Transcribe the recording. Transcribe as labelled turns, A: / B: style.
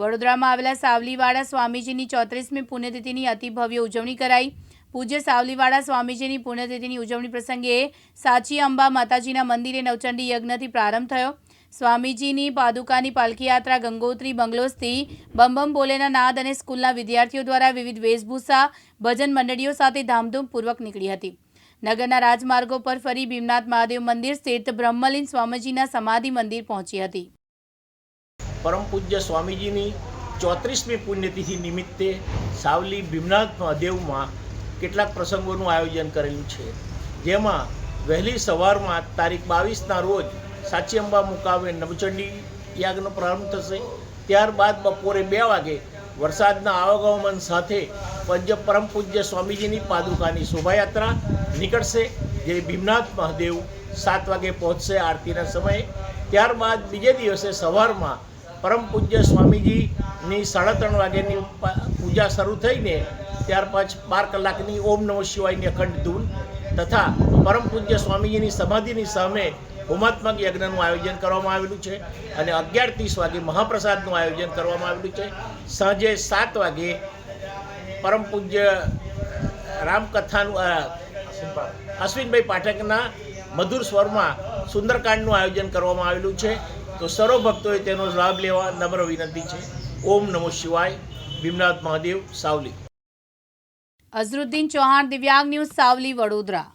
A: વડોદરામાં આવેલા સાવલીવાડા સ્વામીજીની ચોત્રીસમી પુણ્યતિથિની અતિ ભવ્ય ઉજવણી કરાઈ. પૂજ્ય સાવલીવાડા સ્વામીજીની પુણ્યતિથિની ઉજવણી પ્રસંગે સાચી અંબા માતાજીના મંદિરે નવચંડી યજ્ઞથી પ્રારંભ થયો. સ્વામીજીની પાદુકાની પાલખી યાત્રા ગંગોત્રી બંગલોઝથી બમ બમ બોલેના નાદ અને સ્કૂલના વિદ્યાર્થીઓ દ્વારા વિવિધ વેશભૂષા, ભજન મંડળીઓ સાથે ધામધૂમપૂર્વક નીકળી હતી. નગરના રાજમાર્ગો પર ફરી ભીમનાથ મહાદેવ મંદિર સ્થિત બ્રહ્મલીન સ્વામીજીના સમાધિ મંદિર પહોંચી હતી.
B: પરમ પૂજ્ય સ્વામીજીની ચોત્રીસમી પુણ્યતિથિ નિમિત્તે સાવલી ભીમનાથ મહાદેવમાં કેટલાક પ્રસંગોનું આયોજન કરેલું છે. જેમાં વહેલી સવારમાં તારીખ બાવીસના રોજ સાચી અંબા મુકાવે નવચંડી યાગનો પ્રારંભ થશે. ત્યારબાદ બપોરે બે વાગે વરસાદના આવાગમન સાથે પંજ પરમ પૂજ્ય સ્વામીજીની પાદુકાની શોભાયાત્રા નીકળશે, જે ભીમનાથ મહાદેવ સાત વાગે પહોંચશે આરતીના સમયે. ત્યારબાદ બીજે દિવસે સવારમાં પરમ પૂજ્ય સ્વામીજીની સાડા ત્રણ વાગ્યાની પૂજા શરૂ થઈને ત્યાર પછી બાર કલાકની ઓમ નમઃ શિવાયની અખંડ ધૂન તથા પરમ પૂજ્ય સ્વામીજીની સમાધિની સામે હોમાત્મક યજ્ઞનું આયોજન કરવામાં આવેલું છે અને અગિયાર ત્રીસ વાગે મહાપ્રસાદનું આયોજન કરવામાં આવેલું છે. સાંજે સાત વાગે પરમ પૂજ્ય રામકથાનું અશ્વિનભાઈ પાઠકના મધુર સ્વરમાં સુંદરકાંડનું આયોજન કરવામાં આવેલું છે. તો સર્વ ભક્તોએ તેનો લાભ લેવા નમ્ર વિનંતી છે. ઓમ નમો શિવાય. ભીમનાથ મહાદેવ, સાવલી.
A: અઝરુદ્દીન ચૌહાણ, દિવ્યાંગ ન્યૂઝ, સાવલી, વડોદરા.